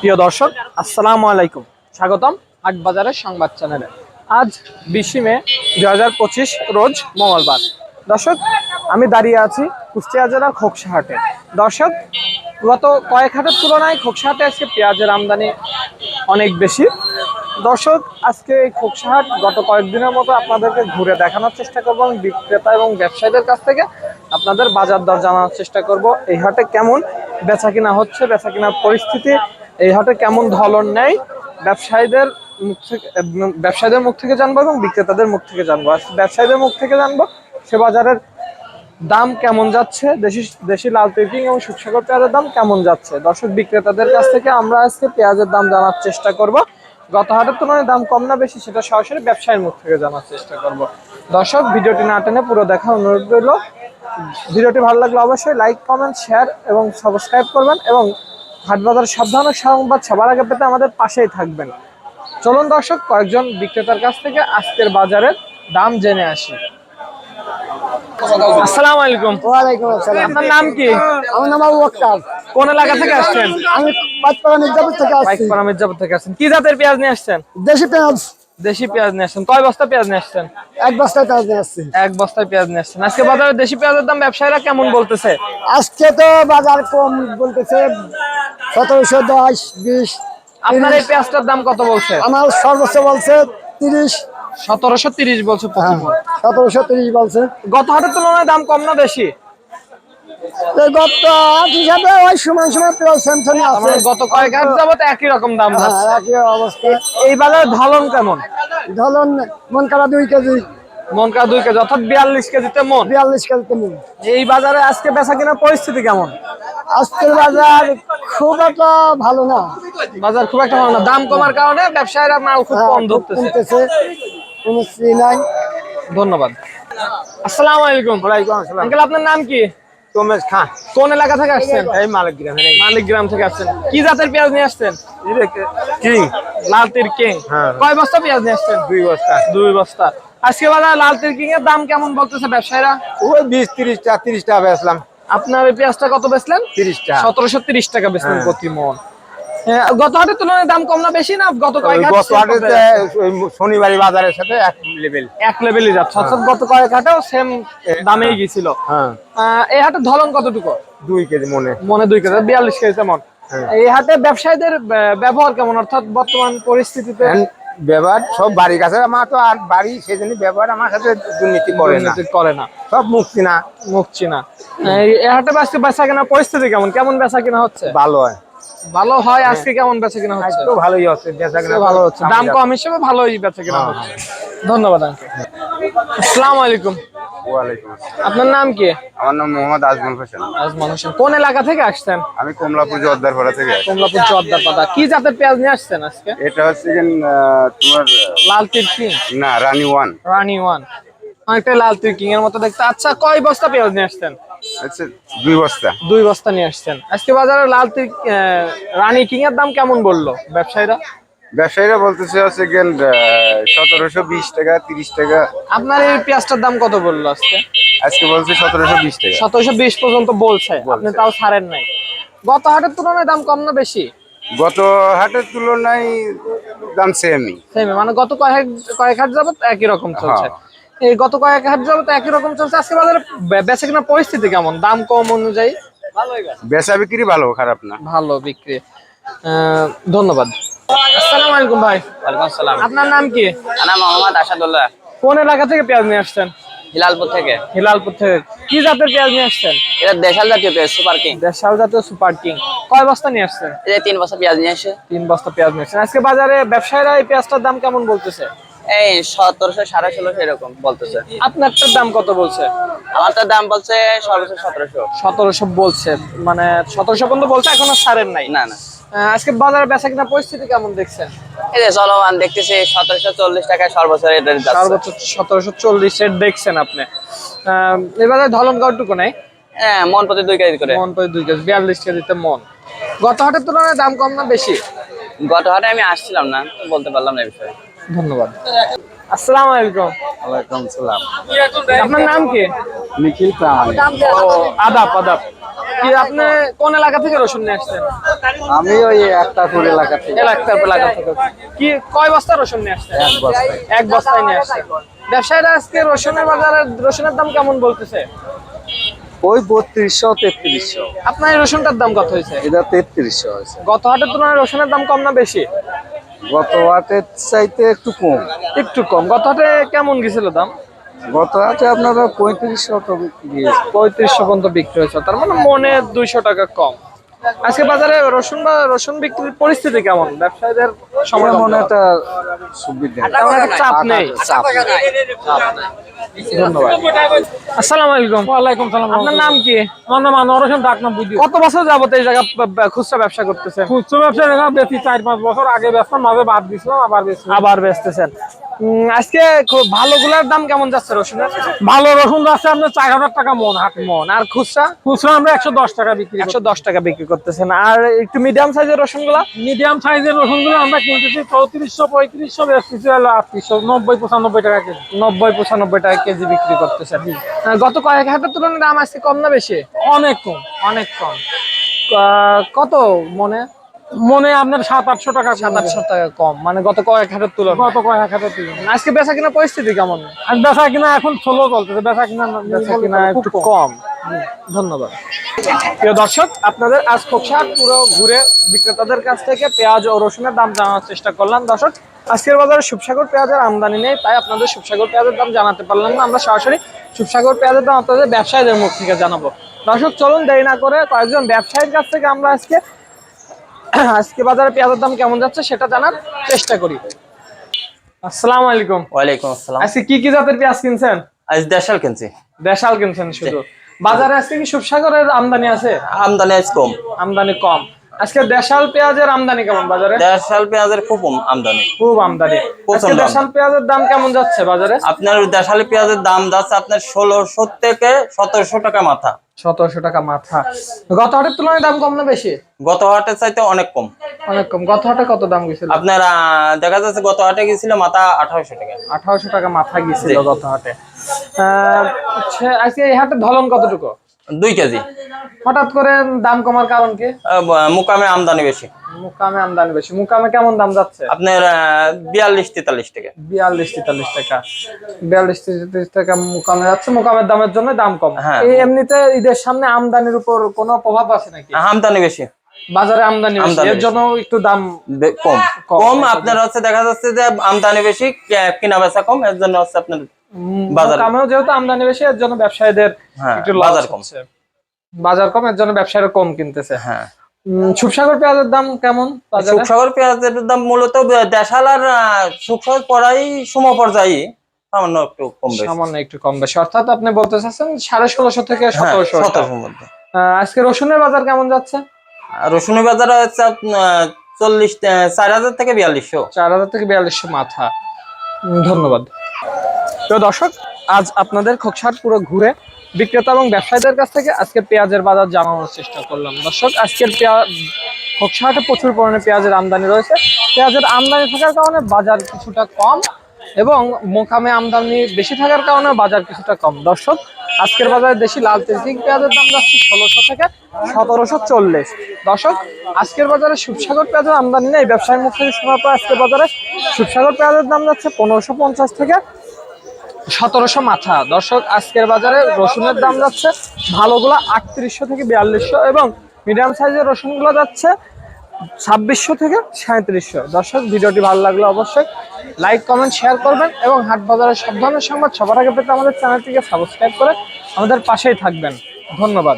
প্রিয় দর্শক, আসসালামু আলাইকুম। স্বাগতম হাট বাজারের সংবাদ চ্যানেলে। আজ বিশে মে দু হাজার পঁচিশ রোজ মঙ্গলবার। দর্শক, আমি দাঁড়িয়ে আছি কুষ্টিয়া জেলার খোকসা হাটে দর্শক, গত কয়েক হাটের তুলনায় খোকসা হাটে আজকে পেঁয়াজের আমদানি অনেক বেশি। দর্শক, আজকে এই খোকসা হাট গত কয়েকদিনের মতো আপনাদেরকে ঘুরে দেখানোর চেষ্টা করব এবং বিক্রেতা এবং ব্যবসায়ীদের কাছ থেকে আপনাদের বাজার দর জানানোর চেষ্টা করব। এই হাটে কেমন বেচা কিনা হচ্ছে, বেচা কিনার পরিস্থিতি এই হাটে কেমন ধলন নেই ব্যবসায়ীদের মুখ থেকে, ব্যবসায়ীদের মুখ থেকে জানব এবং বিক্রেতাদের মুখ থেকে জানব। আর ব্যবসায়ীদের মুখ থেকে জানব সে বাজারের দাম কেমন যাচ্ছে, দেশি দেশি লাল পেপিং এবং সুসাগর পেঁয়াজের দাম কেমন যাচ্ছে? দর্শক, বিক্রেতাদের কাছ থেকে আমরা আজকে পেঁয়াজের দাম জানার চেষ্টা করব। গত হাটের তুলনায় দাম কম না বেশি, সেটা সরাসরি ব্যবসায়ীর মুখ থেকে জানার চেষ্টা করব। দর্শক, ভিডিওটি না টেনে পুরো দেখা অনুরোধ রইল। ভিডিওটি ভালো লাগলে অবশ্যই লাইক কমেন্ট শেয়ার এবং সাবস্ক্রাইব করবেন এবং হাটবাজার সব ধরনের সংবাদ সবার আগে পেতে আমাদের পাশেই থাকবেন। চলুন দর্শক কয়েকজন বিক্রেতার কাছ থেকে আজকের বাজারের দাম জেনে আসি। আসসালামু আলাইকুম। ওয়ালাইকুম আসসালাম। আপনার নাম কি? আমার নাম আবু কোন এলাকা থেকে আসছেন? আমি পাঁচপাড়া মির্জাপুর থেকে আসছি। বাইকপাড়া মির্জাপুর থেকে আসছেন। কি জাতের পেঁয়াজ নিয়ে আসছেন? দেশি পেঁয়াজ। দেশি পেঁয়াজ নিয়ে আসছেন। কয় বস্তা পেঁয়াজ নিয়ে আসছেন? এক বস্তায় পেঁয়াজ নিয়ে আসছি। এক বস্তায় পেঁয়াজ নিয়ে আসছেন। আজকে বাজারে দেশি পেঁয়াজের দাম ব্যবসায়ীরা কেমন বলতেছে? আজকে তো বাজার কম বলতেছে সতেরোশো দশ বিশ। আপনার এই পেঁয়াজটার দাম কত বলছে? আমার সর্বোচ্চ বলছে তিরিশ। সতেরোশো তিরিশ বলছে হ্যাঁ সতেরোশো তিরিশ বলছে। গত হাটের তুলনায় দাম কম না বেশি? গত হিসাবে ওই সমান সময় পেঁয়াজ স্যামসানি আছে। গত কয়েক হাট যাবত একই রকম দাম হ্যাঁ যাচ্ছে একই অবস্থা। এই বাজারে ধালন কেমন? ধরুন মন করা দুই কেজি। মন দুই কেজি অর্থাৎ বিয়াল্লিশ কেজিতে মন। বিয়াল্লিশ কেজিতে মন। এই বাজারে আজকে বেচা কেনার পরিস্থিতি কেমন? আজকের বাজার খুব একটা ভালো না। বাজার খুব একটা ভালো না। দাম কমার কারণে ব্যবসায়ীরা মাল খুব হ্যাঁ, কম ধরতেছে। কোনো নাই। ধন্যবাদ। আসসালামু আলাইকুম। আঙ্কেল আপনার নাম কি? খান কোন এলাকা থেকে আসছেন? এই মালিক গ্রামে নেই মালিক গ্রাম থেকে আসছেন। কি জাতের পেঁয়াজ নিয়ে আসছেন? কিং লাল তির কিং। হ্যাঁ। কয় বস্তা পেঁয়াজ নিয়ে আসছেন? দুই বস্তা। দুই বস্তা। আজকে বাজার লাল তির কিং এর দাম কেমন বলতেছে ব্যবসায়ীরা? ওই বিশ তিরিশটা তিরিশটা বেচলাম। আপনার এই পেঁয়াজটা কত বেচলেন? তিরিশটা সতেরোশো তিরিশ টাকা বেচলেন হ্যাঁ। প্রতি মন গত হাটের তুলনায় দাম কম না বেশি না? গত কয়েক হাট গত হাটে শনিবারি বাজারের সাথে এক লেভেল এক লেভেলই যাচ্ছে। অর্থাৎ গত কয়েক হাটেও সেম দামেই গেছিল হ্যাঁ। এই হাটের ধলন কতটুকু? দুই কেজি মনে। মনে দুই কেজি বিয়াল্লিশ কেজি তেমন। হ্যাঁ। এই হাটে ব্যবসায়ীদের ব্যবহার কেমন? অর্থাৎ বর্তমান পরিস্থিতিতে ব্যবহার সব বাড়ির কাছে। আমার তো আর বাড়ি সেই জন্য ব্যবহার আমার সাথে দুর্নীতি করে না। করে না। সব মুক্তি না। মুখছি না। এই হাটে বেচা কেনা পরিস্থিতি কেমন? কেমন বেচা কিনা হচ্ছে? ভালো হয়। ভালো হয় আজকে কেমন বেচা কিনা হচ্ছে? তো ভালোই হচ্ছে বেচা কিনা ভালো হচ্ছে। দাম কম হিসেবে ভালোই বেচা কিনা হ্যাঁ, হচ্ছে। ধন্যবাদ আঙ্কেল আসসালামু আলাইকুম। আপনার নাম কি? আমার নাম মোহাম্মদ আজমল হোসেন। আজমান হোসেন। কোন এলাকা থেকে আসছেন? আমি কমলাপুর জোয়ারদারপাড়া থেকে। কমলাপুর চোদ্দার পাতা কি জাতের পেঁয়াজ নিয়ে আসছেন আজকে? এটা হচ্ছে কি তোমার লাল তীর কিং? না রানী ওয়ান। রানী ওয়ান। অনেকটা লাল তীর কিং এর মতো দেখতে। আচ্ছা কয় বস্তা পেঁয়াজ নিয়ে আসছেন? আচ্ছা দুই বস্তা? দুই বস্তা নিয়ে আসছেন। আজকে বাজারে লাল রানী কিং এর দাম কেমন বলল ব্যবসায়ীরা? ব্যবসায়ীরা বলতেছে হচ্ছে গেন সতেরোশো বিশ টাকা তিরিশ টাকা। আপনার এই পেঁয়াজটার দাম কত বলল আজকে? আজকে বলছে সতেরোশো বিশ টাকা। সতেরোশো বিশ পর্যন্ত বলছে আপনি তাও ছাড়েন নাই। গত হাটের তুলনায় দাম কম না বেশি? গত হাটের তুলনায় দাম সেমই সেমি মানে গত কয়েক কয়েক হাট যাবত একই রকম চলছে। এই গত কয়েক হাট যাবত একই রকম চলছে। আজকে বাজারে বেচা কিনা পরিস্থিতি কেমন? দাম কম অনুযায়ী? বেচা বিক্রি ভালো খারাপ না। ভালো বিক্রি। ধন্যবাদ। আসসালামু আলাইকুম ভাই। ওয়ালাইকুম আসসালাম। আপনার নাম কি? আমার মোহাম্মদ আসাদুল্লাহ। কোন এলাকা থেকে পেঁয়াজ নিয়ে আসছেন? হিলালপুর থেকে। হিলালপুর থেকে। কি জাতের পেঁয়াজ নিয়ে আসছেন? এটা দেশাল জাতীয় পেঁয়াজ সুপার কিং। দেশাল জাতীয় সুপার কিং। কয় বস্তা নিয়ে আসছেন? এই তিন বছর পেঁয়াজ নিয়ে এসে তিন বস্তা পেঁয়াজ নিয়ে আসছেন। আজকে বাজারে ব্যবসায়ীরা এই পেঁয়াজটার দাম কেমন বলতেছে? এই সতেরোশো সাড়ে ষোলোশো এরকম বলতেছে। আপনারটার দাম কত বলছে? আমার তো দাম বলছে সর্বোচ্চ সতেরোশো। সতেরোশো বলছে। মানে সতেরোশো পর্যন্ত বলছে এখনও ছাড়েন নাই। না না। আজকে বাজারে বেচা কিনা পরিস্থিতি কেমন দেখছেন? এই যে চলমান দেখতেছি সতেরোশো চল্লিশ টাকায় সর্বোচ্চ এটা সর্বোচ্চ সতেরোশো চল্লিশ এর দেখছেন আপনি। এবারে ধলন কাউটুকু নেই? হ্যাঁ মন প্রতি দুই কেজি করে। মন পরে দুই কেজি বিয়াল্লিশ কেজিতে মন। গত হাটের তুলনায় দাম কম না বেশি? গত হাটে আমি আসছিলাম না বলতে পারলাম না এই বিষয়ে। ধন্যবাদ। আসসালামু আলাইকুম। ওয়ালাইকুম সালাম আপনার নাম কি? নিখিল প্রামাণিক। ও আদাব আদাব। কি আপনি কোন এলাকা থেকে রসুন নিয়ে আসছেন? আমি ওই একটা ফুল এলাকা থেকে। এলাকা এলাকা থেকে। কি কয় বস্তা রসুন নিয়ে আসছেন? এক বস্তায়। এক বস্তায় নিয়ে আসছেন। ব্যবসায়ীরা আজকে রসুনের বাজারে রসুনের দাম কেমন বলতেছে? ওই বত্রিশশো তেত্রিশশো। আপনার রসুনটার দাম কত হয়েছে? এটা তেত্রিশশো হয়েছে। গত হাটের তুলনায় রসুনের দাম কম না বেশি? গত হাটের চাইতে একটু কম। একটু কম। গত হাটে কেমন গেছিল দাম? গত হাটে আপনারা পঁয়ত্রিশশো পঁয়ত্রিশশো পর্যন্ত বিক্রি হয়েছে। তার মানে মনে দুইশো টাকা কম। আজকে বাজারে রসুন বা রসুন বিক্রির পরিস্থিতি কেমন? ব্যবসায়ীদের সময় তেমন একটা চাপ নেই। চাপ আসসালামু আলাইকুম। ওয়ালাইকুম সালাম আপনার নাম কি? আমার নাম আনোয়ার হোসেন ডাক নাম বুঝি। কত বছর যাবত এই জায়গা খুচরা ব্যবসা করতেছেন? খুচরো ব্যবসা দেখা বেশি চার পাঁচ বছর আগে মাঝে বাদ দিছিলাম আবার আবার বেচতেছেন। আজকে ভালোগুলার দাম কেমন যাচ্ছে রসুনের? ভালো রসুন আছে আপনার চার হাজার টাকা মন হাটে মন। আর খুচরা? খুচরো আমরা একশো দশ টাকা বিক্রি একশো দশ টাকা বিক্রি করতেছেন। আর একটু মিডিয়াম সাইজের রসুনগুলা মিডিয়াম সাইজের রসুনগুলো আমরা কিনতেছি চৌত্রিশশো পঁয়ত্রিশশো বেচতেছি হলো আটত্রিশশো নব্বই পঁচানব্বই টাকা কেজি। নব্বই পঁচানব্বই টাকা কেজি বিক্রি করতেছেন। গত কয়েক হাটের তুলনায় দাম আজকে কম না বেশি? অনেক কম অনেক কম। কত মনে? মনে আপনার সাত আটশো টাকা সাত আটশো টাকা কম। মানে গত কয়েক হাটের তুলনায়। কত কয়েক হাজার তুলনা আজকে বেচা কিনা পরিস্থিতি কেমন? আর বেচা কিনা এখন ষোলো চলতেছে। বেচা কিনা বেচা কিনা একটু কম। ধন্যবাদ। প্রিয় দর্শক আপনাদের আজ খোকসাহাট পুরো ঘুরে বিক্রেতাদের কাছ থেকে পেঁয়াজ ও রসুনের দাম জানার চেষ্টা করলাম। দর্শক আজকের বাজারে সুপসাগর পেঁয়াজের আমদানি নেই তাই আপনাদের সুপসাগর পেঁয়াজের দাম জানাতে পারলাম না। আমরা সরাসরি সুপসাগর পেঁয়াজের দাম আপনাদের ব্যবসায়ীদের মুখ থেকে জানাব। দর্শক চলুন দেরি না করে কয়েকজন ব্যবসায়ীর কাছ থেকে আমরা আজকে আজকে বাজারে পেঁয়াজের দাম কেমন যাচ্ছে সেটা জানার চেষ্টা করি। আসসালামু আলাইকুম। ওয়ালাইকুম আসসালাম। আজকে কি কি জাতের পেঁয়াজ কিনছেন? আজ দেশাল কিনছি। দেশাল কিনছেন শুধু। বাজারে আজকে কি সুপসাগরের আমদানি আছে? আমদানি আজ কম। আমদানি কম। আজকে দেশাল পেঁয়াজের আমদানি কেমন বাজারে? দেশাল পেঁয়াজের খুব আমদানি। খুব আমদানি। আজকে দেশাল পেঁয়াজের দাম কেমন যাচ্ছে বাজারে? আপনার দেশালি পেঁয়াজের দাম যাচ্ছে আপনার ষোলোশো থেকে সতেরোশো টাকা মাথা। সতেরোশো টাকা মাথা। গত হাটের তুলনায় দাম কম না বেশি? গত হাটের চাইতে অনেক কম। অনেক কম। গত হাটে কত দাম গেছিল? আপনার দেখা যাচ্ছে গত হাটে গেছিল মাথা আঠারোশো টাকা। আঠারোশো টাকা মাথা গিয়েছিল গত হাটে। আজকে এই হাটের ধলন কতটুকু? দুই কেজি। হঠাৎ করে দাম কমার কারণ কি? মুকামে আমদানি বেশি। মুকামে আমদানি বেশি। মুকামে কেমন দাম যাচ্ছে? আপনার বিয়াল্লিশ তেতাল্লিশ টাকা। বিয়াল্লিশ তেতাল্লিশ টাকা। বিয়াল্লিশ তেতাল্লিশ টাকা মুকামে যাচ্ছে। মুকামের দামের জন্য দাম কম। হ্যাঁ। এই এমনিতে ঈদের সামনে আমদানির উপর কোনো প্রভাব আছে নাকি? আমদানি বেশি। বাজারে আমদানি এর জন্য একটু দাম কম। কম। আপনার হচ্ছে দেখা যাচ্ছে যে আমদানি বেশি কেনা বেচা কম এর জন্য হচ্ছে আপনার বাজারে। মুকামেও যেহেতু আমদানি বেশি এর জন্য ব্যবসায়ীদের হ্যাঁ, একটু বাজার কম। বাজার কম এর জন্য ব্যবসায়ীরা কম কিনতেছে। হ্যাঁ। সুপসাগর পেঁয়াজের দাম কেমন বাজারে? সুখসাগর পেঁয়াজের দাম মূলত দেশাল আর আহ, সুখসাগর পড়াই সম পর্যায়ে সামান্য একটু কম বেশি। সামান্য একটু কম বেশি। অর্থাৎ আপনি বলতে চাচ্ছেন সাড়ে ষোলোশো থেকে হ্যাঁ, সতেরোশো আজকে রসুনের বাজার কেমন যাচ্ছে? রসুনের বাজার হচ্ছে চল্লিশ চার হাজার থেকে বিয়াল্লিশশো। চার হাজার থেকে বিয়াল্লিশশো মাথা। ধন্যবাদ। তো দর্শক, আজ আপনাদের খোকসাট পুরো ঘুরে বিক্রেতা এবং ব্যবসায়ীদের কাছ থেকে আজকে পেঁয়াজের বাজার জানানোর চেষ্টা করলাম। দর্শক, আজকের পেঁয়াজ খোকসাহাটে প্রচুর পরিমাণে পেঁয়াজের আমদানি রয়েছে। পেঁয়াজের আমদানি থাকার কারণে বাজার কিছুটা কম। এবং মোকামে আমদানি বেশি থাকার কারণে বাজার কিছুটা কম। দর্শক, আজকের বাজারে দেশি লাল তেজিং পেঁয়াজের দাম যাচ্ছে ষোলোশো থেকে সতেরোশো চল্লিশ। দর্শক, আজকের বাজারে সুপসাগর পেঁয়াজের আমদানি নেই। ব্যবসায়ীর মুখ থেকে শোনার পর আজকের বাজারে সুপসাগর পেঁয়াজের দাম যাচ্ছে পনেরোশো পঞ্চাশ থেকে সতেরোশো মাথা। দর্শক, আজকের বাজারে রসুনের দাম যাচ্ছে ভালোগুলো আটত্রিশশো থেকে বিয়াল্লিশশো এবং মিডিয়াম সাইজের রসুনগুলো যাচ্ছে ছাব্বিশশো থেকে সাঁত্রিশশো। দর্শক, ভিডিওটি ভালো লাগলে অবশ্যই লাইক কমেন্ট শেয়ার করবেন এবং হাট বাজারের সব ধরনের সংবাদ সবার আগে পেতে আমাদের চ্যানেলটিকে সাবস্ক্রাইব করে আমাদের পাশেই থাকবেন। ধন্যবাদ।